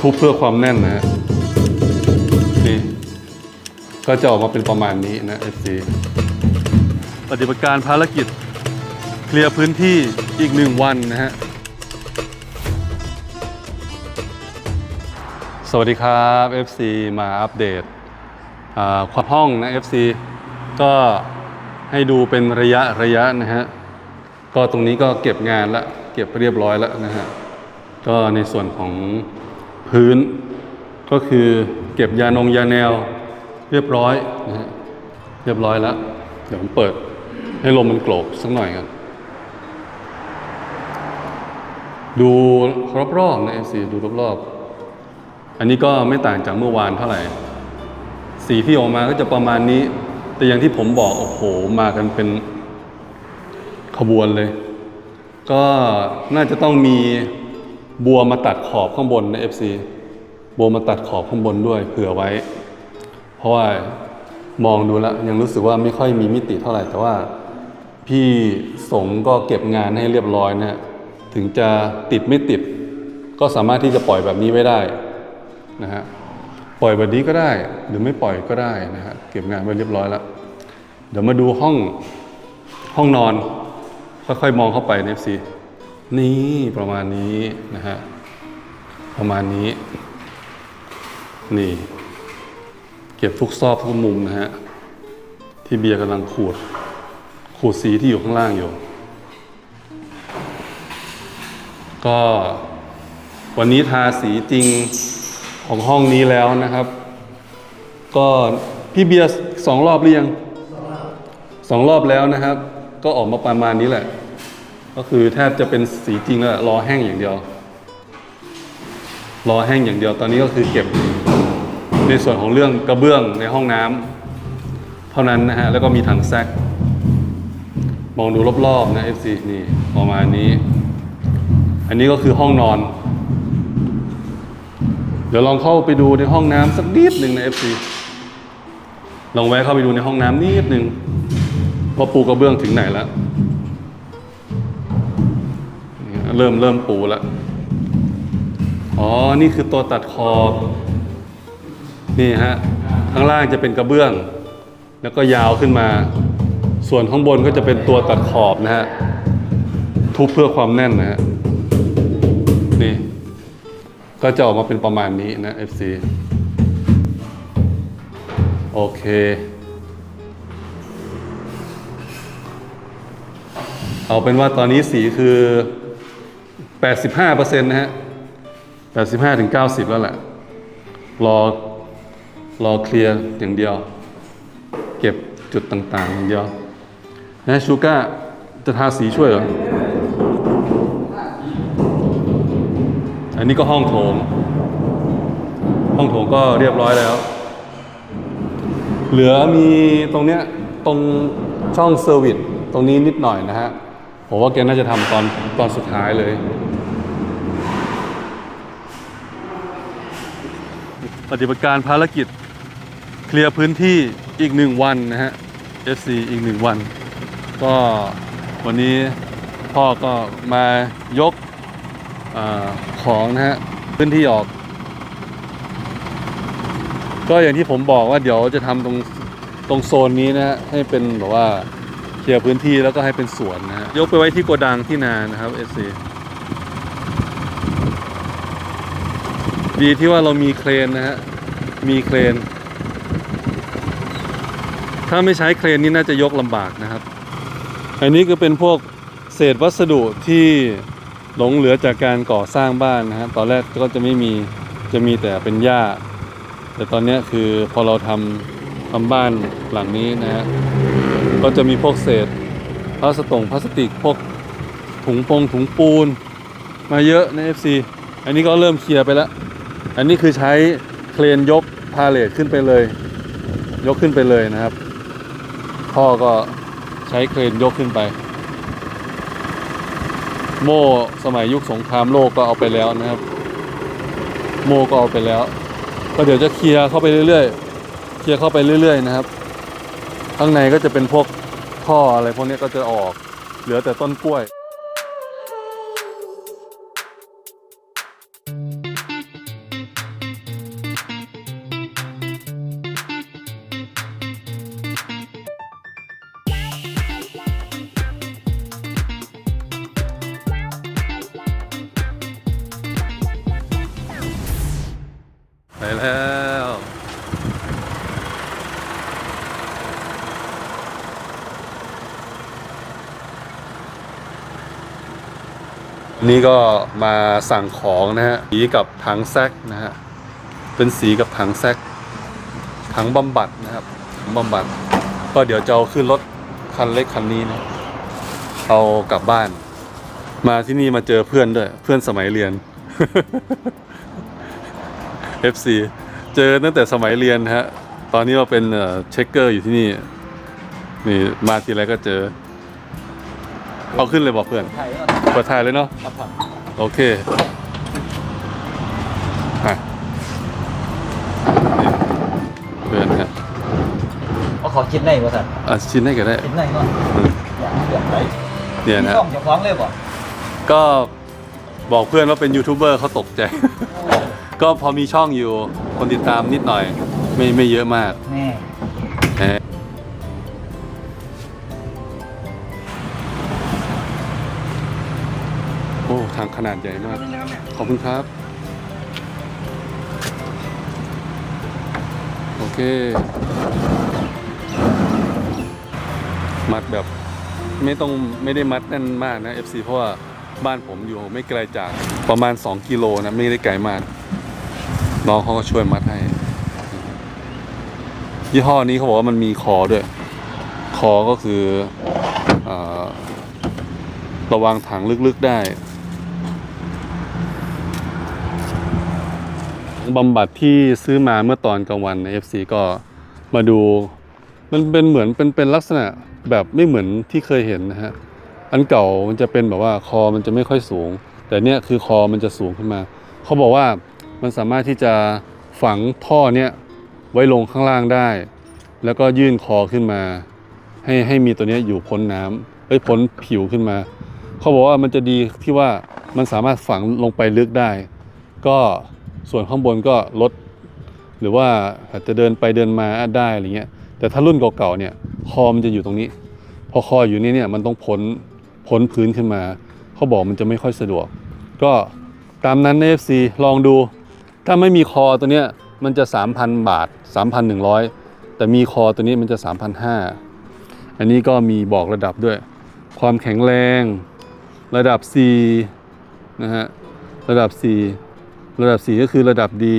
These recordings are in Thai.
ทุบเพื่อความแน่นนะฮะนี่ก็จะออกมาเป็นประมาณนี้นะ FC ปฏิบัติการภารกิจเคลียร์พื้นที่อีกหนึ่งวันนะฮะ สวัสดีครับ FC มาอัปเดตความห้องนะ FC ก็ให้ดูเป็นระยะระยะนะฮะ ก็ตรงนี้ก็เก็บงานละ เก็บเรียบร้อยแล้วนะฮะ ก็ในส่วนของ พื้น ก็คือเก็บยานงยาแนวเรียบร้อยนะฮะเรียบร้อยแล้ว เดี๋ยวผมเปิดให้ลมมันโกรกสักหน่อยกัน ดูรอบๆนะ FC ดูรอบๆ อันนี้ก็ไม่ต่างจากเมื่อวานเท่าไหร่ สีที่ออกมาก็จะประมาณนี้ แต่อย่างที่ผมบอกโอ้โหมากันเป็นขบวนเลย ก็น่าจะต้องมี บัวมาตัดขอบข้างบนนะ FC บัวมาตัดขอบข้างบนด้วยเผื่อไว้ เพราะว่ามองดูแล้วยังรู้สึกว่าไม่ค่อยมีมิติเท่าไหร่ แต่ว่าพี่สงก็เก็บงานให้เรียบร้อยนะถึงจะติดไม่ติด ก็สามารถที่จะปล่อยแบบนี้ไว้ได้นะฮะปล่อยแบบนี้ก็ได้หรือไม่ปล่อยก็ได้นะฮะเก็บงานไว้เรียบร้อยแล้ว เดี๋ยวมาดูห้องห้องนอนค่อยๆมองเข้าไปเนฟซี นี่ประมาณนี้นะฮะประมาณนี้ นี่ เก็บทุกซอกทุกมุมนะฮะที่เบียร์กำลังขูด ขูดสีที่อยู่ข้างล่างอยู่ ก็วันนี้ทาสีจริงของห้องนี้แล้วนะครับ ก็พี่เบียร์สองรอบหรือยังสองรอบแล้วนะครับ ก็ออกมาประมาณนี้แหละ ก็คือแทบจะเป็นสีจริงแล้วรอแห้งอย่างเดียว รอแห้งอย่างเดียวตอนนี้ก็คือเก็บในส่วนของเรื่องกระเบื้องในห้องน้ำเท่านั้นนะฮะแล้วก็มีถังแซกมองดูรอบๆนะ FC นี่ประมาณนี้ อันนี้ก็คือห้องนอน เดี๋ยวลองเข้าไปดูในห้องน้ำสักนิดหนึ่งนะ FC ลองแวะเข้าไปดูในห้องน้ำนิดหนึ่งว่าปูกระเบื้องถึงไหนแล้ว เริ่มเริ่มปูแล้วอ๋อ นี่คือตัวตัดขอบ นี่ฮะ ข้างล่างจะเป็นกระเบื้อง แล้วก็ยาวขึ้นมา ส่วนข้างบนก็จะเป็นตัวตัดขอบนะฮะ ทุบเพื่อความแน่นนะฮะ นี่ ก็จะออกมาเป็นประมาณนี้นะ FC โอเค เอาเป็นว่าตอนนี้สีคือ 85%นะฮะ85ถึง90 แล้วแหละ รอรอเคลียร์อย่างเดียว เก็บจุดต่างๆ อย่างเดียวนะชูก้าจะทาสีช่วยเหรอ อันนี้ก็ห้องโถง ห้องโถงก็เรียบร้อยแล้ว เหลือมีตรงเนี้ยตรงช่องเซอร์วิสตรงนี้นิดหน่อยนะฮะ ผมว่าแกน่าจะทำตอนตอนสุดท้ายเลย ปฏิบัติการภารกิจเคลียร์พื้นที่อีกหนึ่งวันนะฮะ FC อีกหนึ่งวัน ก็วันนี้พ่อก็มายกอของนะฮะพื้นที่ออก ก็อย่างที่ผมบอกว่าเดี๋ยวจะทำตรงตรงโซนนี้นะฮะให้เป็นแบบว่าเคลียร์พื้นที่แล้วก็ให้เป็นสวนนะฮะยกไปไว้ที่โกดังที่นานะครับ FC ดีที่ว่าเรามีเครนนะฮะ มีเครน ถ้าไม่ใช้เครนนี่น่าจะยกลำบากนะครับ อันนี้ก็เป็นพวกเศษวัสดุที่หลงเหลือจากการก่อสร้างบ้านนะฮะ ตอนแรกก็จะไม่มี จะมีแต่เป็นหญ้า แต่ตอนนี้คือพอเราทำทำบ้านหลังนี้นะฮะ ก็จะมีพวกเศษพลาสตงพลาสติกพวกถุงปงถุงปูน มาเยอะใน FC อันนี้ก็เริ่มเคลียร์ไปแล้ว อันนี้คือใช้เครนยกพาเลทขึ้นไปเลย ยกขึ้นไปเลยนะครับ พ่อก็ใช้เครนยกขึ้นไป โม่สมัยยุคสงครามโลกก็เอาไปแล้วนะครับ โม่ก็เอาไปแล้ว ก็เดี๋ยวจะเคลียร์เข้าไปเรื่อยๆ เคลียร์เข้าไปเรื่อย ๆ นะครับ ข้างในก็จะเป็นพวกท่ออะไรพวกนี้ก็จะออก เหลือแต่ต้นกล้วย แล้ว นี่ก็มาสั่งของนะฮะสีกับถังแซกนะฮะ เป็นสีกับถังแซกถังบำบัดนะครับถังบำบัด ก็เดี๋ยวจะเอาขึ้นรถคันเล็กคันนี้นะเอากลับบ้าน มาที่นี่มาเจอเพื่อนด้วย เพื่อนสมัยเรียน FC เจอตั้งแต่สมัยเรียนฮะ ตอนนี้เราเป็นเอ่อเช็คเกอร์อยู่ที่นี่ นี่มาทีไรก็เจอ เอาขึ้นเลยบอกเพื่อนไทยก็เปิดถ่ายเลยเนาะครับผมโอเคอะนี่เพื่อนฮะเอาขอกินได้ป่ะสัตว์อะชิ้นให้กันได้กินได้เนาะอืมอย่างเดือดไหนเนี่ยมีนะกล้องจะฟ้องเลยบ่ก็บอกเพื่อนว่าเป็นยูทูบเบอร์เขาตกใจ ก็พอมีช่องอยู่คนติดตามนิดหน่อย ไม่ไม่เยอะมากแน่แหมโอ้ทางขนาดใหญ่มาก ขอบคุณครับ โอเค มัดแบบไม่ต้องไม่ได้มัดแน่นมากนะ FC เพราะว่าบ้านผมอยู่ไม่ไกลจากประมาณ 2 กิโลนะ ไม่ได้ไกลมาก น้องเขาก็ช่วยมัดให้ ยี่ห้อนี้เขาบอกว่ามันมีคอด้วย คอก็คืออระวังถังลึกๆได้บำบัดที่ซื้อมาเมื่อตอนกลางวันใน FC ก็มาดู มันเป็นเหมือนเป็นเป็นลักษณะแบบไม่เหมือนที่เคยเห็นนะฮะ อันเก่ามันจะเป็นแบบว่าคอมันจะไม่ค่อยสูง แต่เนี่ยคือคอมันจะสูงขึ้นมา เขาบอกว่า มันสามารถที่จะฝังท่อเนี้ยไว้ลงข้างล่างได้ แล้วก็ยื่นคอขึ้นมา ให้ให้มีตัวเนี้ยอยู่พ้นน้ำเอ้ยพ้นผิวขึ้นมา เขาบอกว่ามันจะดีที่ว่ามันสามารถฝังลงไปลึกได้ ก็ส่วนข้างบนก็ลด หรือว่าอาจจะเดินไปเดินมาได้อะไรเงี้ยแต่ถ้ารุ่นเก่าๆเนี่ยคอมันจะอยู่ตรงนี้ พอคออยู่นี่เนี่ยมันต้องพ้นพ้นพื้นขึ้นมา เขาบอกมันจะไม่ค่อยสะดวก ก็ตามนั้นใน FC ลองดู ถ้าไม่มีคอตัวเนี้ยมันจะ 3,000 บาท 3,100 แต่มีคอตัวนี้มันจะ 3,500 อันนี้ก็มีบอกระดับด้วย ความแข็งแรง ระดับ C นะฮะระดับ C ระดับ C ก็คือระดับดี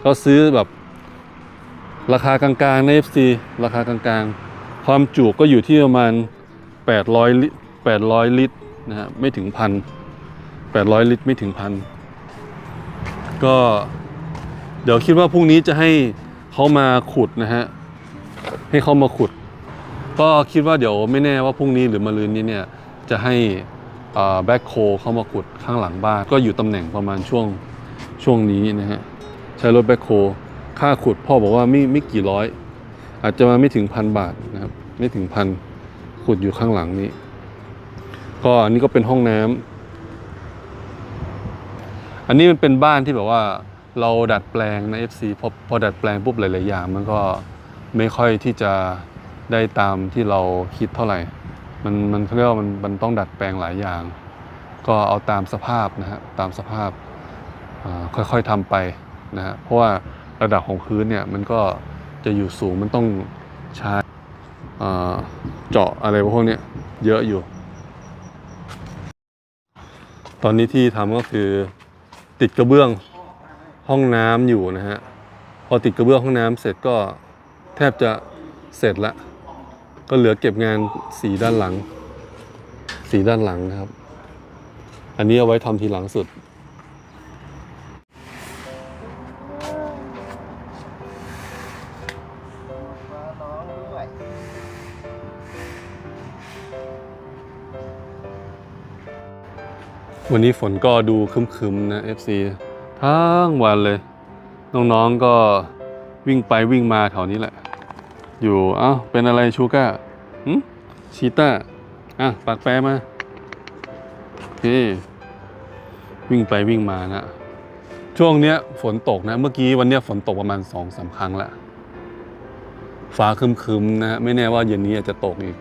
เขาซื้อแบบราคากลางๆใน FC ราคากลางๆ ความจุก็อยู่ที่ประมาณ 800 ลิตร800 ลิตรนะฮะไม่ถึงพัน800 ลิตรไม่ถึงพัน ก็เดี๋ยวคิดว่าพรุ่งนี้จะให้เขามาขุดนะฮะ ให้เขามาขุด ก็คิดว่าเดี๋ยวไม่แน่ว่าพรุ่งนี้หรือมะรืนนี้เนี่ยจะให้แบ็คโคเข้ามาขุดข้างหลังบ้าน ก็อยู่ตำแหน่งประมาณช่วงช่วงนี้นะฮะ ใช้รถแบ็คโคค่าขุดพ่อบอกว่าไม่ไม่กี่ร้อย อาจจะมาไม่ถึงพันบาทนะครับ ไม่ถึงพันขุดอยู่ข้างหลังนี้ ก็อันนี้ก็เป็นห้องน้ำ อันนี้มันเป็นบ้านที่แบบว่าเราดัดแปลงใน FC พอพอดัดแปลงปุ๊บหลาย ๆ อย่าง มันก็ไม่ค่อยที่จะได้ตามที่เราคิดเท่าไหร่ มันมันเขาเรียกว่ามันมันต้องดัดแปลงหลายอย่าง ก็เอาตามสภาพนะฮะตามสภาพค่อย ๆทำไปนะฮะเพราะว่าระดับของพื้นเนี่ยมันก็จะอยู่สูงมันต้องใช้เจาะอะไรพวกเนี้ยเยอะอยู่ ตอนนี้ที่ทำก็คือ ติดกระเบื้องห้องน้ำอยู่นะฮะพอติดกระเบื้องห้องน้ำเสร็จก็แทบจะเสร็จละก็เหลือเก็บงานสีด้านหลัง สีด้านหลังนะครับ อันนี้เอาไว้ทำทีหลังสุด วันนี้ฝนก็ดูคึมๆนะ FC ทั้งวันเลย น้องๆก็วิ่งไปวิ่งมาแถวนี้แหละ อยู่เอ้าเป็นอะไรชูก้าหึชีต้าอะปากแปรมาโอเควิ่งไปวิ่งมานะ ช่วงเนี้ยฝนตกนะ เมื่อกี้วันเนี้ยฝนตกประมาณสองสามครั้งละฟ้าคึมๆนะ ไม่แน่ว่าเย็นนี้อาจจะตกอีก